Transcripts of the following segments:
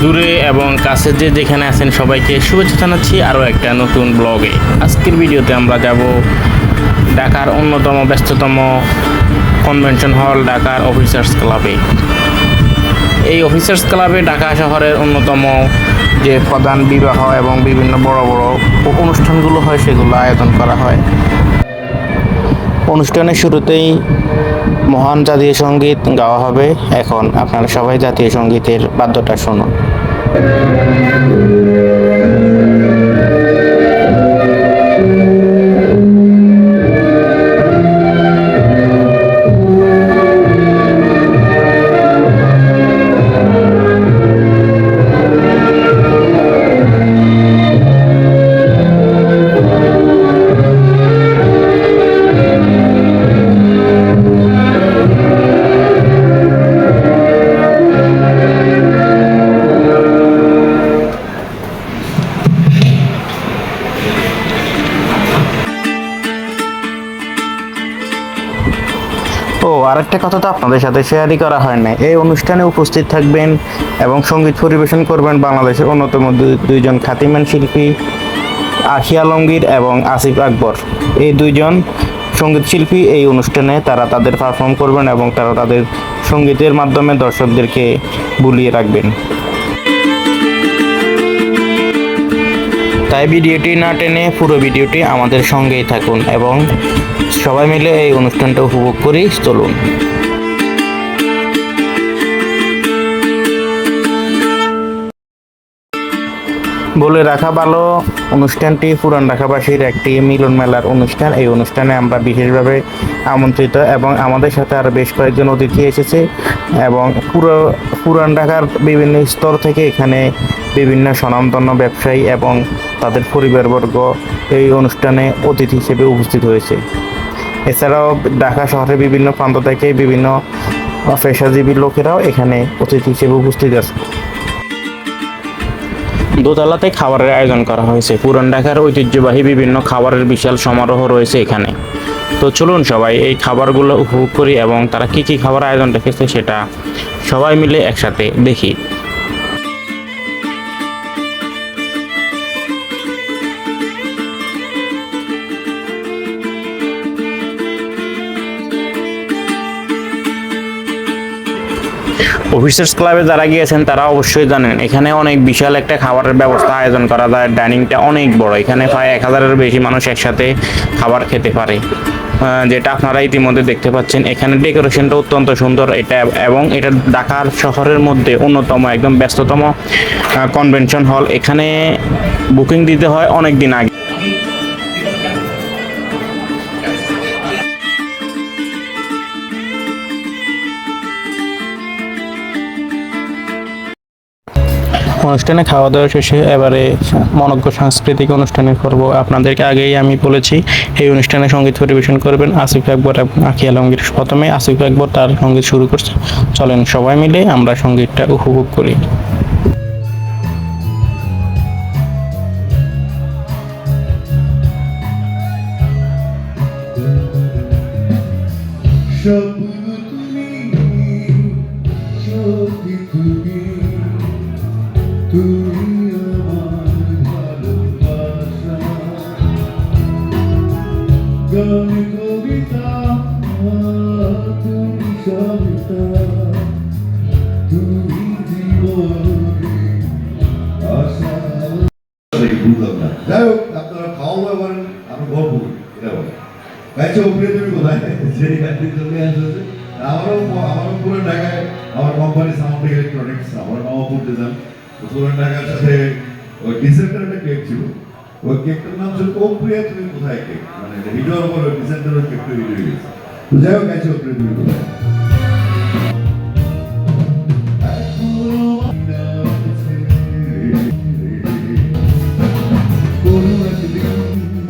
দূরে এবং কাছে যে যেখানে আছেন সবাইকে শুভেচ্ছা জানাচ্ছি আরও একটা নতুন ব্লগে। আজকের ভিডিওতে আমরা যাব ঢাকার অন্যতম ব্যস্ততম কনভেনশন হল ঢাকার অফিসার্স ক্লাবে এই অফিসার্স ক্লাবে ঢাকা শহরের অন্যতম যে প্রধান বিবাহ এবং বিভিন্ন বড় বড় অনুষ্ঠানগুলো হয়, সেগুলো আয়োজন করা হয়। অনুষ্ঠানের শুরুতেই মহান জাতীয় সংগীত গাওয়া হবে। এখন আপনারা সবাই জাতীয় সঙ্গীতের বাদ্যটা শুনুন। আরেকটা কথা তো আপনাদের সাথে শেয়ারই করা হয় না এই অনুষ্ঠানে উপস্থিত থাকবেন এবং সংগীত পরিবেশন করবেন বাংলাদেশের অন্যতম দুই- দুইজন খ্যাতিমান শিল্পী আশিয়া আলমগীর এবং আসিফ আকবর। এই দুইজন সংগীত শিল্পী এই অনুষ্ঠানে তারা তাদের পারফর্ম করবেন এবং তারা তাদের সঙ্গীতের মাধ্যমে দর্শকদেরকে বুলিয়ে রাখবেন। তাই ভিডিওটি না টেনে পুরো ভিডিওটি আমাদের সঙ্গেই থাকুন এবং সবাই মিলে এই অনুষ্ঠানটা উপভোগ করি চলুন। বলে রাখা ভালো। অনুষ্ঠানটি পুরান ঢাকাবাসীর একটি মিলন মেলার অনুষ্ঠান। এই অনুষ্ঠানে আমরা বিশেষভাবে আমন্ত্রিত এবং আমাদের সাথে আরও বেশ কয়েকজন অতিথি এসেছে এবং পুরো পুরান ঢাকার বিভিন্ন স্তর থেকে এখানে বিভিন্ন স্বনামধন্য ব্যবসায়ী এবং তাদের পরিবারবর্গ এই অনুষ্ঠানে অতিথি হিসেবে উপস্থিত হয়েছে। এছাড়াও ঢাকা শহরের বিভিন্ন প্রান্ত থেকে বিভিন্ন পেশাজীবী লোকেরাও এখানে অতিথি হিসেবে উপস্থিত আছে। দোতলাতে খাবারের আয়োজন করা হয়েছে। পুরান ঢাকার ঐতিহ্যবাহী বিভিন্ন খাবারের বিশাল সমারোহ রয়েছে এখানে। তো চলুন সবাই এই খাবারগুলো উপভোগ করি এবং তারা কি কি খাবার আয়োজন রেখেছে সেটা সবাই মিলে একসাথে দেখি। অফিসার্স ক্লাবে যারা গিয়েছেন, তারা অবশ্যই জানেন, এখানে অনেক বিশাল একটা খাবারের ব্যবস্থা আয়োজন করা যায়। ডাইনিংটা অনেক বড়, এখানে প্রায় এক হাজারের বেশি মানুষ একসাথে খাবার খেতে পারে। যেটা আপনারা ইতিমধ্যে দেখতে পাচ্ছেন, এখানে ডেকোরেশনটা অত্যন্ত সুন্দর। এটা এবং এটা ঢাকার শহরের মধ্যে অন্যতম, একদম ব্যস্ততম কনভেনশন হল। এখানে বুকিং দিতে হয় অনেক দিন আগে। অনুষ্ঠানে খাওয়া দাওয়া শেষে এবারে মনজ্ঞ সাংস্কৃতিক অনুষ্ঠানের পর্ব আপনাদেরকে আগেই আমি বলেছি, এই অনুষ্ঠানে সংগীত পরিবেশন করবেন আসিফ আকবর এবং আখি আলমগীর। প্রথমে আসিফ আকবর তার সংগীত শুরু করছে। চলেন সবাই মিলে আমরা সঙ্গীতটা উপভোগ করি। স্বপ্ন গান কবিতা তুমি সবিতা তুমি জীবনে আশা বুঝলাম না যাই হোক আপনারা খাওয়া দাওয়া করেন আমি গল্প করি এটা বলে। গাইছে উপরে তুমি কোথায়? সেই গাড়ি চলে আসছে আমারও আমারও পুরো ঢাকায় আমার কোম্পানি সাউন্ড ইলেকট্রনিক্স আমার নবাবপুর ডিজাইন পুরো ঢাকার সাথে ওই ডিসেন্টার একটা কেক ছিল। ওই কেকটার নাম ছিল ও প্রিয়া তুমি কোথায় কেক মানে ভিডিওর উপর ওই ডিসেন্টারের কেকটা ভিডিও গেছে তো যাই হোক গাইছে উপরে তুমি কোথায় কোনো একদিন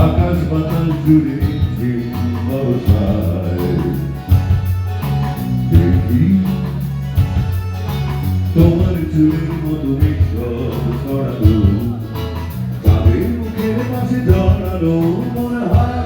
আকাশ বাতাস জুড়ে যে বর্ষায় দেখি তোমার চুলের মতো পাশে জড়ানো মনে হারালো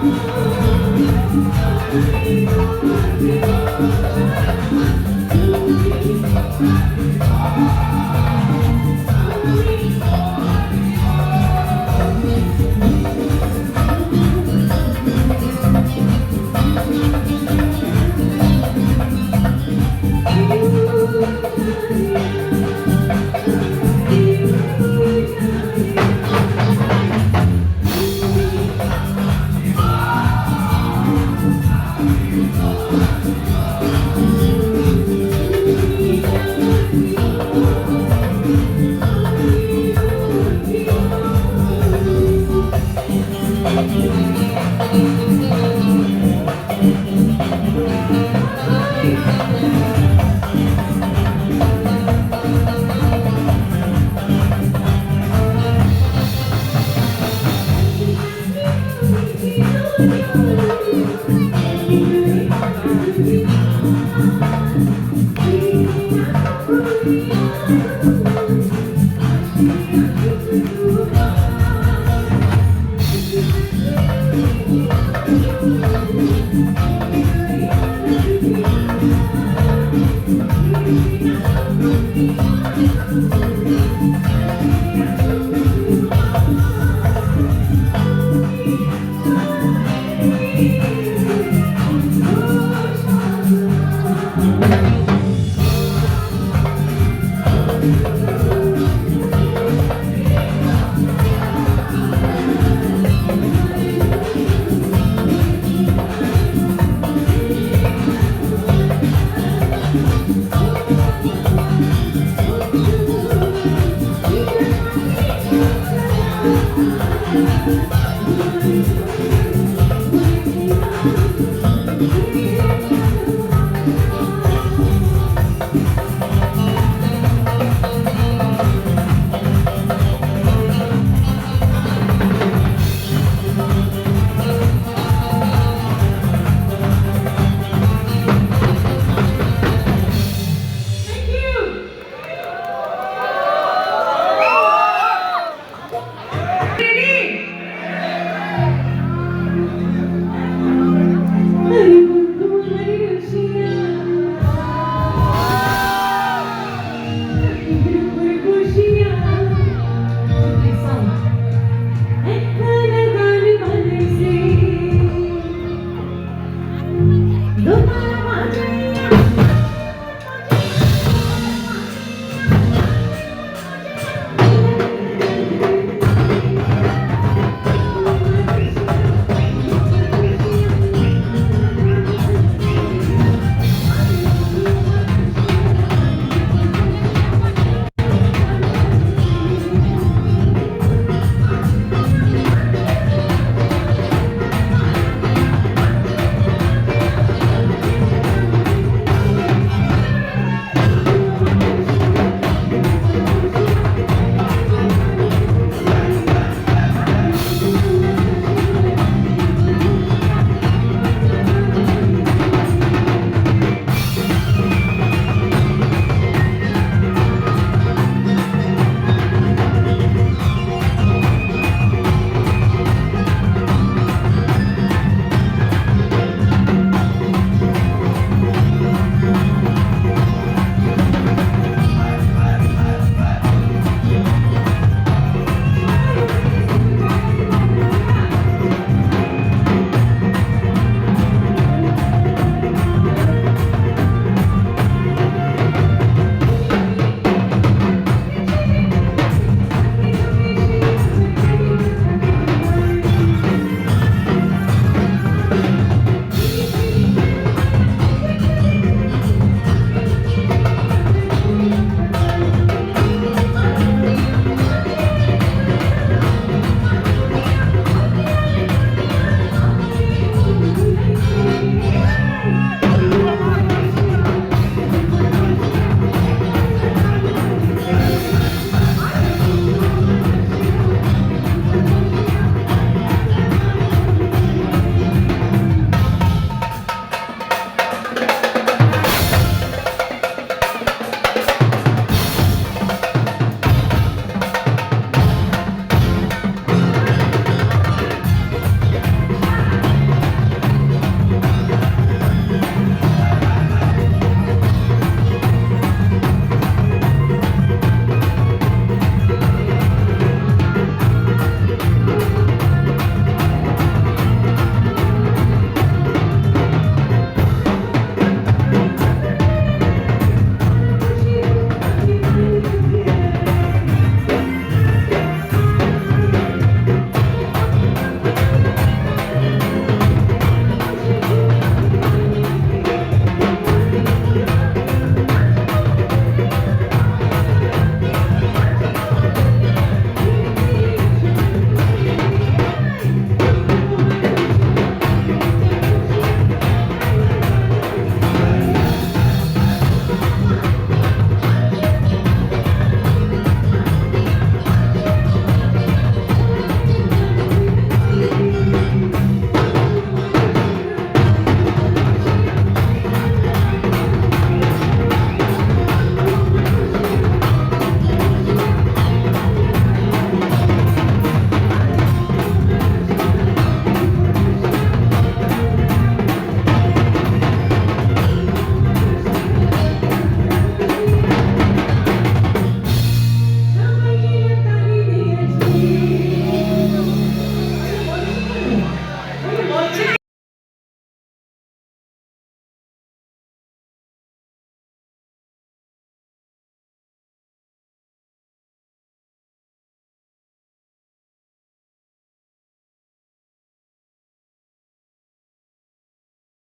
Oh, Thank you. Música